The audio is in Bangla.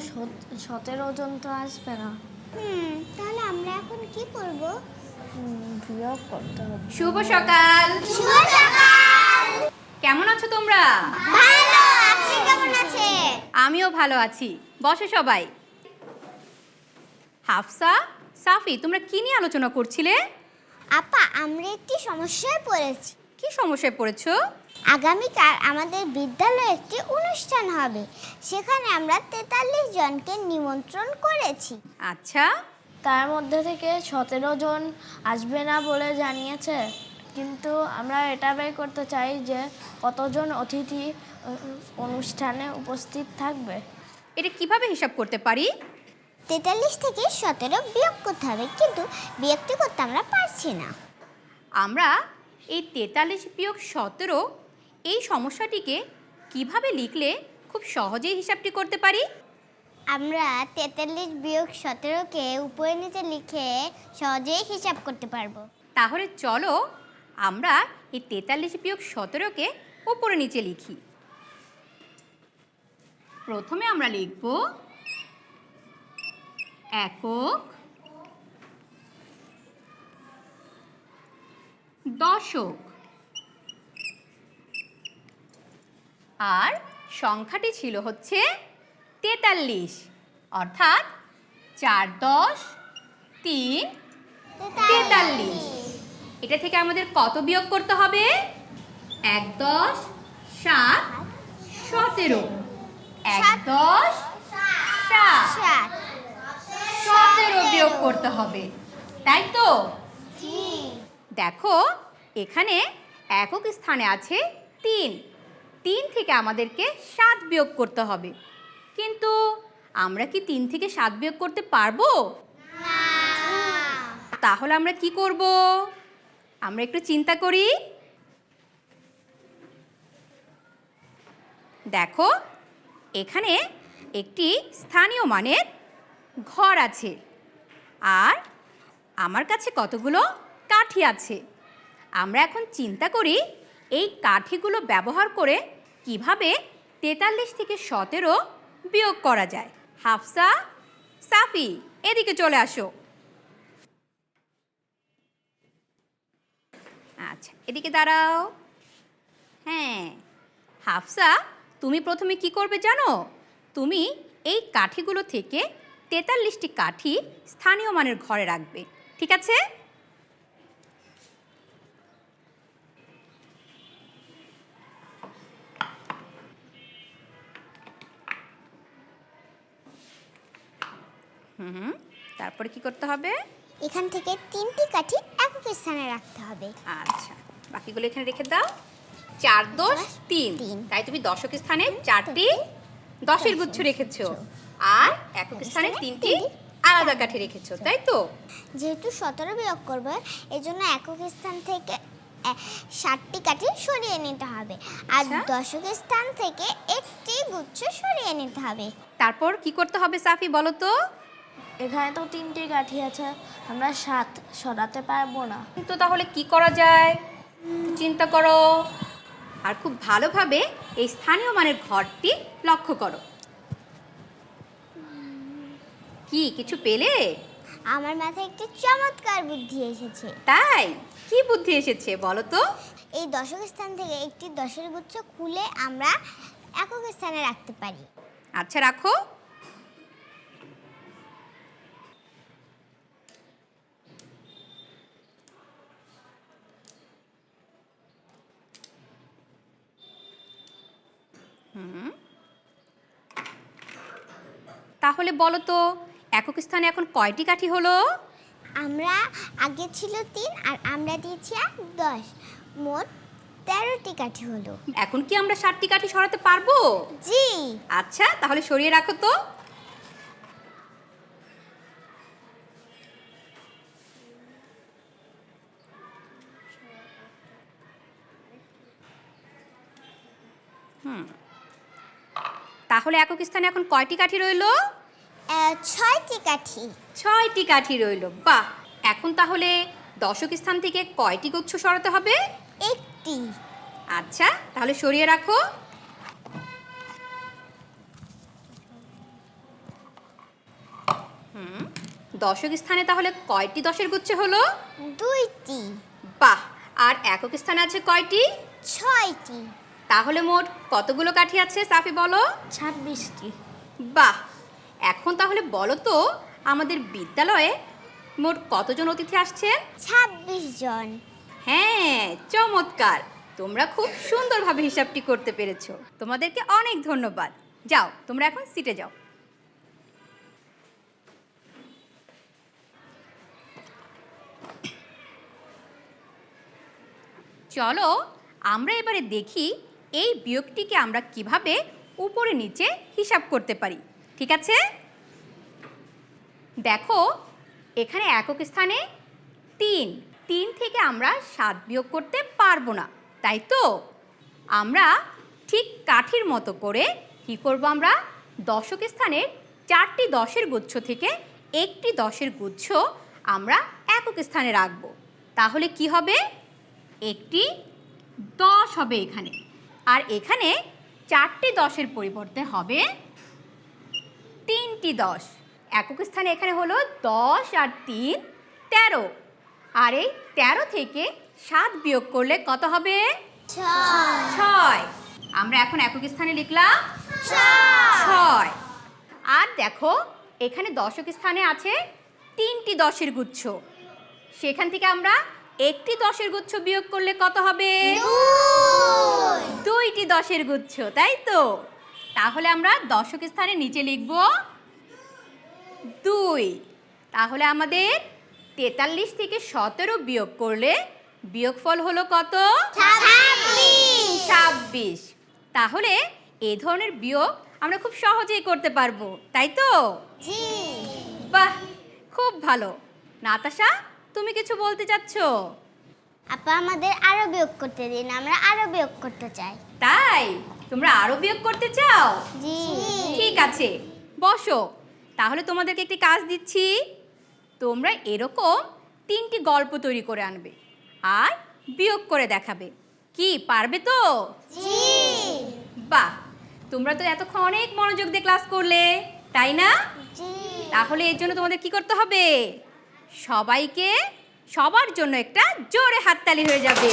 সত- সতেরো জন তো আসবে না। হুম তাহলে আমরা এখন কি করব? বিয়োগ করতে হবে। শুভ সকাল। শুভ সকাল! কেমন আছো তোমরা? ভালো আপনি কেমন আছে আমিও ভালো আছি। বসো সবাই। হাফসা সাফি তোমরা কি নিয়ে আলোচনা করছিলে? আপা আমরা একটি সমস্যায় পড়েছি। কি সমস্যায় পড়েছো? আগামীকাল আমাদের বিদ্যালয়ে একটি অনুষ্ঠান হবে। সেখানে আমরা তেতাল্লিশ জনকে নিমন্ত্রণ করেছি। আচ্ছা। তার মধ্যে থেকে সতেরো জন আসবে না বলে জানিয়েছে। কিন্তু আমরা এটা বের করতে চাই যে কতজন অতিথি অনুষ্ঠানে উপস্থিত থাকবে। এটা কীভাবে হিসাব করতে পারি? তেতাল্লিশ থেকে সতেরো বিয়োগ করতে হবে কিন্তু বিয়োগটি করতে আমরা পারছি না। আমরা এই তেতাল্লিশ বিয়োগ সতেরো এই সমস্যাটিকে কীভাবে লিখলে খুব সহজেই হিসাবটি করতে পারি? আমরা তেতাল্লিশ বিয়োগ সতেরোকে উপরে নিচে লিখে সহজেই হিসাব করতে পারব। তাহলে চলো আমরা এই তেতাল্লিশ বিয়োগ সতেরোকে ওপরে নিচে লিখি। প্রথমে আমরা লিখব একক দশক। আর সংখ্যাটি ছিল হচ্ছে তেতাল্লিশ। অর্থাৎ চার দশ তিন তেতাল্লিশ। এটা থেকে আমাদের কত বিয়োগ করতে হবে? এক দশ সাত সতেরো। এক দশ সাত সাত সতেরো বিয়োগ করতে হবে। তাই তো? দেখো এখানে একক স্থানে আছে তিন। তিন থেকে আমাদেরকে সাত বিয়োগ করতে হবে। কিন্তু আমরা কি তিন থেকে সাত বিয়োগ করতে পারব? তাহলে আমরা কি করব? আমরা একটু চিন্তা করি। দেখো, এখানে একটি স্থানীয় মানের ঘর আছে আর আমার কাছে কতগুলো কাঠি আছে। আমরা এখন চিন্তা করি, এই কাঠিগুলো ব্যবহার করে কীভাবে তেতাল্লিশ থেকে সতেরো বিয়োগ করা যায়? হাফসা, সাফি, এদিকে চলে আসো। আচ্ছা এদিকে দাঁড়াও। হ্যাঁ হাফসা, তুমি প্রথমে কি করবে জানো? তুমি এই কাঠিগুলো থেকে তেতাল্লিশটি কাঠি স্থানীয় মানের ঘরে রাখবে। ঠিক আছে? হুম তারপরে কি করতে হবে? এখান থেকে তিনটি কাঠি একক স্থানে রাখতে হবে। আচ্ছা বাকিগুলো এখানে রেখে দাও। চার দশ তিন। তাই তুমি দশক স্থানে চারটি দশের গুচ্ছ রেখেছো। আর একক স্থানে তিনটি আলাদা কাঠি রেখেছো তাই তো? যেহেতু সতেরো বিয়োগ করবে এই জন্য একক স্থান থেকে ষাটটি কাঠি সরিয়ে নিতে হবে। আর আচ্ছা। দশক স্থান থেকে একটি গুচ্ছ সরিয়ে নিতে হবে। তারপর কি করতে হবে সাফি বলো তো? এখানে তো তিনটি কাঠি আছে আমরা সাত সরাতে পারব না। তো তাহলে কি করা যায়? চিন্তা করো। আর খুব ভালোভাবে এই স্থানীয় মানের ঘরটি লক্ষ্য করো। কি কিছু পেলে? আমার মাথায় একটি চমৎকার বুদ্ধি এসেছে। তাই? কি বুদ্ধি এসেছে বলো তো? এই দশক স্থান থেকে একটি দশের গুচ্ছ খুলে আমরা একক স্থানে রাখতে পারি। আচ্ছা রাখো হুম। তাহলে বলো তো একক স্থানে এখন কয়টি কাঠি হলো? আমরা আগে ছিল তিন আর আমরা দিয়েছি আর দশ। মোট তেরোটি কাঠি হলো। এখন কি আমরা ষাটটি কাঠি সরাতে পারব? জি। আচ্ছা তাহলে সরিয়ে রাখো তো। হুম। তাহলে একক স্থানে এখন কয়টি কাঠি রইল? ছয়টি কাঠি। ছয়টি কাঠি রইল। বাহ! এখন তাহলে দশক স্থান থেকে কয়টি গুচ্ছ সরাতে হবে? একটি। আচ্ছা তাহলে সরিয়ে রাখো। হুম দশক স্থানে তাহলে কয়টি দশের গুচ্ছ হলো? দুইটি। বাহ! আর একক স্থানে আছে কয়টি? ছয়টি। তাহলে মোট কতগুলো কাঠি আছে সাফি বলো? ছাব্বিশটি। বাহ! এখন তাহলে বলো তো আমাদের বিদ্যালয়ে মোট কতজন অতিথি আসছেন ছাব্বিশ জন। হ্যাঁ চমৎকার। তোমরা খুব সুন্দরভাবে হিসাবটি করতে পেরেছ। তোমাদেরকে অনেক ধন্যবাদ। যাও তোমরা এখন সিটে যাও। চলো আমরা এবারে দেখি এই বিয়োগটিকে আমরা কীভাবে উপরে নিচে হিসাব করতে পারি। ঠিক আছে? দেখো, এখানে একক স্থানে তিন। তিন থেকে আমরা সাত বিয়োগ করতে পারব না, তাই তো? আমরা ঠিক কাঠির মতো করে কি করব আমরা? দশক স্থানে চারটি দশের গুচ্ছ থেকে একটি দশের গুচ্ছ আমরা একক স্থানে রাখব। তাহলে কি হবে? একটি দশ হবে এখানে। আর এখানে চারটি দশের পরিবর্তে হবে তিনটি দশ। একক স্থানে এখানে হলো দশ আর তিন তেরো। আর এই তেরো থেকে সাত বিয়োগ করলে কত হবে? ছয়। আমরা এখন একক স্থানে লিখলাম ছয়। আর দেখো এখানে দশক স্থানে আছে তিনটি দশের গুচ্ছ। সেখান থেকে আমরা একটি দশের গুচ্ছ বিয়োগ করলে কত হবে? দুইটি দশের গুচ্ছ তাই তো? তাহলে আমরা দশক স্থানে নিচে লিখব দুই। তাহলে আমাদের তেতাল্লিশ থেকে সতেরো বিয়োগ করলে বিয়োগফল হলো কত? ছাব্বিশ। তাহলে এ ধরনের বিয়োগ আমরা খুব সহজেই করতে পারব তাই তো? বাহ খুব ভালো। নাতাশা তুমি কিছু বলতে চাচ্ছ? আপা আমাদের আরও বিয়োগ করতে দিন আমরা আরও বিয়োগ করতে চাই। তাই? তোমরা আরও বিয়োগ করতে চাও? জি। ঠিক আছে। বসো। তাহলে তোমাদেরকে একটি কাজ দিচ্ছি। তোমরা এরকম তিনটি গল্প তৈরি করে আনবে আর বিয়োগ করে দেখাবে। কি পারবে তো? জি। বাহ! তোমরা তো এতক্ষণ অনেক মনোযোগ দিয়ে ক্লাস করলে তাই না? জি। তাহলে এর জন্য তোমাদের কি করতে হবে? সবাইকে সবার জন্য একটা জোরে হাততালি হয়ে যাবে।